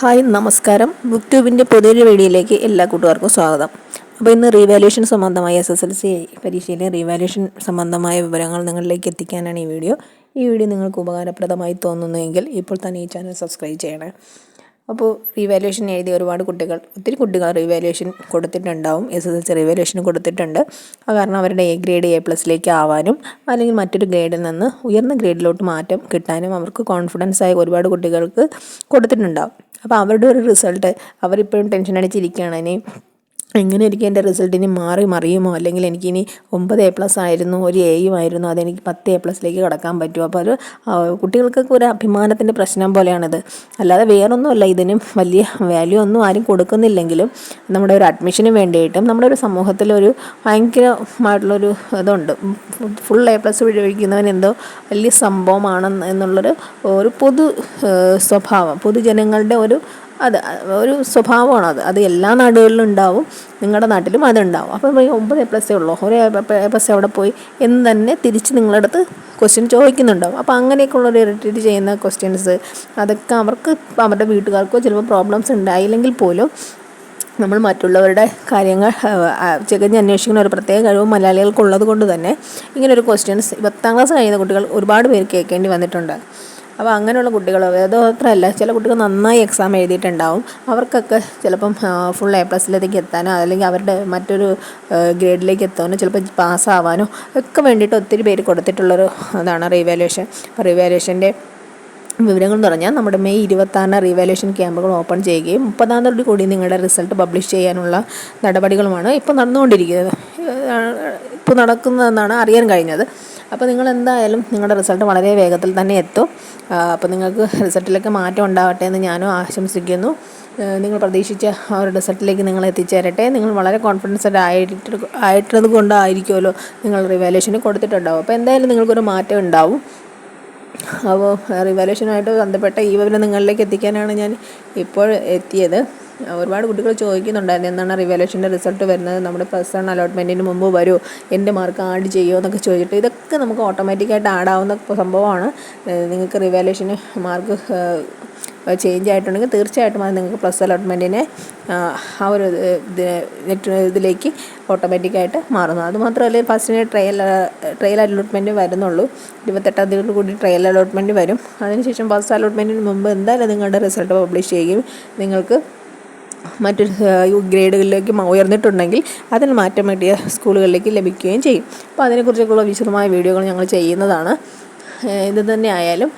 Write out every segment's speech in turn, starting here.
Hi നമസ്കാരം. Book ട്യൂബിന്റെ പുതിയൊരു വീഡിയോയിലേക്ക് എല്ലാ കൂട്ടുകാർക്കും സ്വാഗതം. അപ്പോൾ ഇന്ന് റീവാലുവേഷൻ സംബന്ധമായ എസ് എസ് എൽ സി പരീക്ഷയിലെ റീവാലുവേഷൻ സംബന്ധമായ വിവരങ്ങൾ നിങ്ങളിലേക്ക് എത്തിക്കാനാണ് ഈ വീഡിയോ. ഈ വീഡിയോ നിങ്ങൾക്ക് ഉപകാരപ്രദമായി തോന്നുന്നുവെങ്കിൽ ഇപ്പോൾ തന്നെ ഈ ചാനൽ സബ്സ്ക്രൈബ് ചെയ്യണേ. അപ്പോൾ റീവാലുവേഷൻ എഴുതിയ ഒരുപാട് കുട്ടികൾ ഒത്തിരി കുട്ടികൾ റീവാലുവേഷൻ കൊടുത്തിട്ടുണ്ടാവും S S L C revaluation കൊടുത്തിട്ടുണ്ട്. അത് കാരണം അവരുടെ എ ഗ്രേഡ് എ പ്ലസിലേക്ക് ആവാനും അല്ലെങ്കിൽ മറ്റൊരു ഗ്രേഡിൽ നിന്ന് ഉയർന്ന ഗ്രേഡിലോട്ട് മാറ്റം കിട്ടാനും അവർക്ക് കോൺഫിഡൻസ് ആയ ഒരുപാട് കുട്ടികൾക്ക് കൊടുത്തിട്ടുണ്ടാവും. അപ്പോൾ അവരുടെ ഒരു റിസൾട്ട് അവരിപ്പോഴും ടെൻഷൻ അടിച്ചിരിക്കുകയാണ്. ഇനി എങ്ങനെ എനിക്ക് എന്റെ റിസൾട്ട് ഇനി മാറി മറിയുമോ? അല്ലെങ്കിൽ എനിക്കിനി ഒമ്പത് എ പ്ലസ് ആയിരുന്നു ഒരു എയും ആയിരുന്നു അതെനിക്ക് പത്ത് എ പ്ലസിലേക്ക് കടക്കാൻ പറ്റുമോ? അപ്പോൾ ഒരു കുട്ടികൾക്കൊക്കെ ഒരു അഭിമാനത്തിന്റെ പ്രശ്നം പോലെയാണിത്. അല്ലാതെ വേറൊന്നുമല്ല ഇതിനും വലിയ വാല്യൂ ഒന്നും ആരും കൊടുക്കുന്നില്ലെങ്കിലും നമ്മുടെ ഒരു അഡ്മിഷന് വേണ്ടിയിട്ടും നമ്മുടെ ഒരു സമൂഹത്തിലൊരു ഭയങ്കരമായിട്ടുള്ളൊരു ഇതുണ്ട്. ഫുൾ എ പ്ലസ് വിഴിക്കുന്നവൻ എന്തോ വലിയ സംഭവമാണ് എന്നുള്ളൊരു ഒരു പൊതു സ്വഭാവം പൊതുജനങ്ങളുടെ ഒരു അത് ഒരു സ്വഭാവമാണ് അത്. അത് എല്ലാ നാടുകളിലും ഉണ്ടാവും. നിങ്ങളുടെ നാട്ടിലും അതുണ്ടാവും അപ്പോൾ നമ്മൾ ഒമ്പത് എ പ്ലസ്സേ ഉള്ളൂ. ഒരു എ പ്ലസ് അവിടെ പോയി എന്ന് തന്നെ തിരിച്ച് നിങ്ങളുടെ അടുത്ത് ക്വസ്റ്റ്യൻ ചോദിക്കുന്നുണ്ടാവും. അപ്പോൾ അങ്ങനെയൊക്കെയുള്ള ഇറിറ്റേറ്റ് ചെയ്യുന്ന ക്വസ്റ്റ്യൻസ് അതൊക്കെ അവർക്ക് അവരുടെ വീട്ടുകാർക്കോ ചിലപ്പോൾ പ്രോബ്ലംസ് ഉണ്ടായില്ലെങ്കിൽ പോലും നമ്മൾ മറ്റുള്ളവരുടെ കാര്യങ്ങൾ ചികഞ്ഞ് അന്വേഷിക്കുന്ന ഒരു പ്രത്യേക കഴിവ് മലയാളികൾക്കുള്ളത് കൊണ്ട് തന്നെ ഇങ്ങനൊരു ക്വസ്റ്റ്യൻസ് പത്താം ക്ലാസ് കഴിയുന്ന കുട്ടികൾ ഒരുപാട് പേർ കേൾക്കേണ്ടി വന്നിട്ടുണ്ട്. അപ്പോൾ അങ്ങനെയുള്ള കുട്ടികൾ അത് മാത്രമല്ല ചില കുട്ടികൾ നന്നായി എക്സാം എഴുതിയിട്ടുണ്ടാവും. അവർക്കൊക്കെ ചിലപ്പം ഫുൾ എ പ്ലസിലേക്ക് എത്താനോ അല്ലെങ്കിൽ അവരുടെ മറ്റൊരു ഗ്രേഡിലേക്ക് എത്താനോ ചിലപ്പോൾ പാസ്സാവാനോ ഒക്കെ വേണ്ടിയിട്ട് ഒത്തിരി പേര് കൊടുത്തിട്ടുള്ളൊരു അതാണ് റീവാലുവേഷൻ റീവാലുവേഷന്റെ വിവരങ്ങൾ എന്ന് പറഞ്ഞാൽ നമ്മുടെ മെയ് ഇരുപത്താറിന് റീവാലുവേഷൻ ക്യാമ്പുകൾ ഓപ്പൺ ചെയ്യുകയും മുപ്പതാം തീയതി കൂടി നിങ്ങളുടെ റിസൾട്ട് പബ്ലിഷ് ചെയ്യാനുള്ള നടപടികളുമാണ് ഇപ്പോൾ നടന്നുകൊണ്ടിരിക്കുന്നത്. ഇപ്പോൾ നടക്കുന്നതെന്നാണ് അറിയാൻ കഴിഞ്ഞത്. അപ്പോൾ നിങ്ങൾ എന്തായാലും നിങ്ങളുടെ റിസൾട്ട് വളരെ വേഗത്തിൽ തന്നെ എത്തും. അപ്പോൾ നിങ്ങൾക്ക് റിസൾട്ടിലൊക്കെ മാറ്റം ഉണ്ടാവട്ടെ എന്ന് ഞാനും ആശംസിക്കുന്നു. നിങ്ങൾ പ്രതീക്ഷിച്ച ആ ഒരു റിസൾട്ടിലേക്ക് നിങ്ങൾ എത്തിച്ചേരട്ടെ. നിങ്ങൾ വളരെ കോൺഫിഡൻസ്ഡ് ആയിട്ട് ആയിട്ടത് കൊണ്ടായിരിക്കുമല്ലോ നിങ്ങൾ റിവാലുവേഷന് കൊടുത്തിട്ടുണ്ടാവും അപ്പോൾ എന്തായാലും നിങ്ങൾക്കൊരു മാറ്റം ഉണ്ടാവും. അപ്പോൾ റിവാലുവേഷനുമായിട്ട് ബന്ധപ്പെട്ട ഈ വിവരം നിങ്ങളിലേക്ക് എത്തിക്കാനാണ് ഞാൻ ഇപ്പോൾ എത്തിയത്. ഒരുപാട് കുട്ടികൾ ചോദിക്കുന്നുണ്ടായിരുന്നു എന്താണ് റിവലേഷന്റെ റിസൾട്ട് വരുന്നത്? നമ്മുടെ പ്ലസ് വൺ അലോട്ട്മെന്റിന് മുമ്പ് വരുമോ എന്റെ മാർക്ക് ആഡ് ചെയ്യുമോ എന്നൊക്കെ ചോദിച്ചിട്ട് ഇതൊക്കെ നമുക്ക് ഓട്ടോമാറ്റിക്കായിട്ട് ആഡ് ആവുന്ന സംഭവമാണ്. നിങ്ങൾക്ക് റിവലേഷന് മാർക്ക് ചേഞ്ച് ആയിട്ടുണ്ടെങ്കിൽ തീർച്ചയായിട്ടും അത് നിങ്ങൾക്ക് പ്ലസ് അലോട്ട്മെന്റിനെ ആ ഒരു നെറ്റ് ഇതിലേക്ക് ഓട്ടോമാറ്റിക്കായിട്ട് മാറുന്നു. അതുമാത്രമല്ല ഫസ്റ്റിന് ട്രയൽ ട്രയൽ അലോട്ട്മെന്റ് വരുന്നുള്ളൂ. ഇരുപത്തെട്ടാം തീയതി കൂടി ട്രയൽ അലോട്ട്മെന്റ് വരും. അതിനുശേഷം ഫസ്റ്റ് അലോട്ട്മെന്റിന് മുമ്പ് എന്തായാലും നിങ്ങളുടെ റിസൾട്ട് പബ്ലിഷ് ചെയ്യുകയും നിങ്ങൾക്ക് മറ്റൊരു ഗ്രേഡുകളിലേക്ക് ഉയർന്നിട്ടുണ്ടെങ്കിൽ അതിന് മാറ്റം വേണ്ടിയ സ്കൂളുകളിലേക്ക് ലഭിക്കുകയും ചെയ്യും. അപ്പോൾ അതിനെക്കുറിച്ചൊക്കെയുള്ള വിശദമായ വീഡിയോകൾ ഞങ്ങൾ ചെയ്യുന്നതാണ്. ഇത് തന്നെ ആയാലും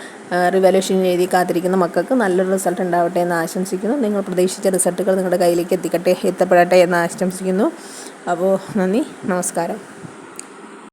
റിവല്യൂഷൻ എഴുതി കാത്തിരിക്കുന്ന മക്കൾക്ക് നല്ലൊരു റിസൾട്ട് ഉണ്ടാവട്ടെ എന്ന് ആശംസിക്കുന്നു. നിങ്ങൾ പ്രതീക്ഷിച്ച റിസൾട്ടുകൾ നിങ്ങളുടെ കയ്യിലേക്ക് എത്തിക്കട്ടെ എത്തപ്പെടട്ടെ എന്ന് ആശംസിക്കുന്നു. അപ്പോൾ നന്ദി നമസ്കാരം.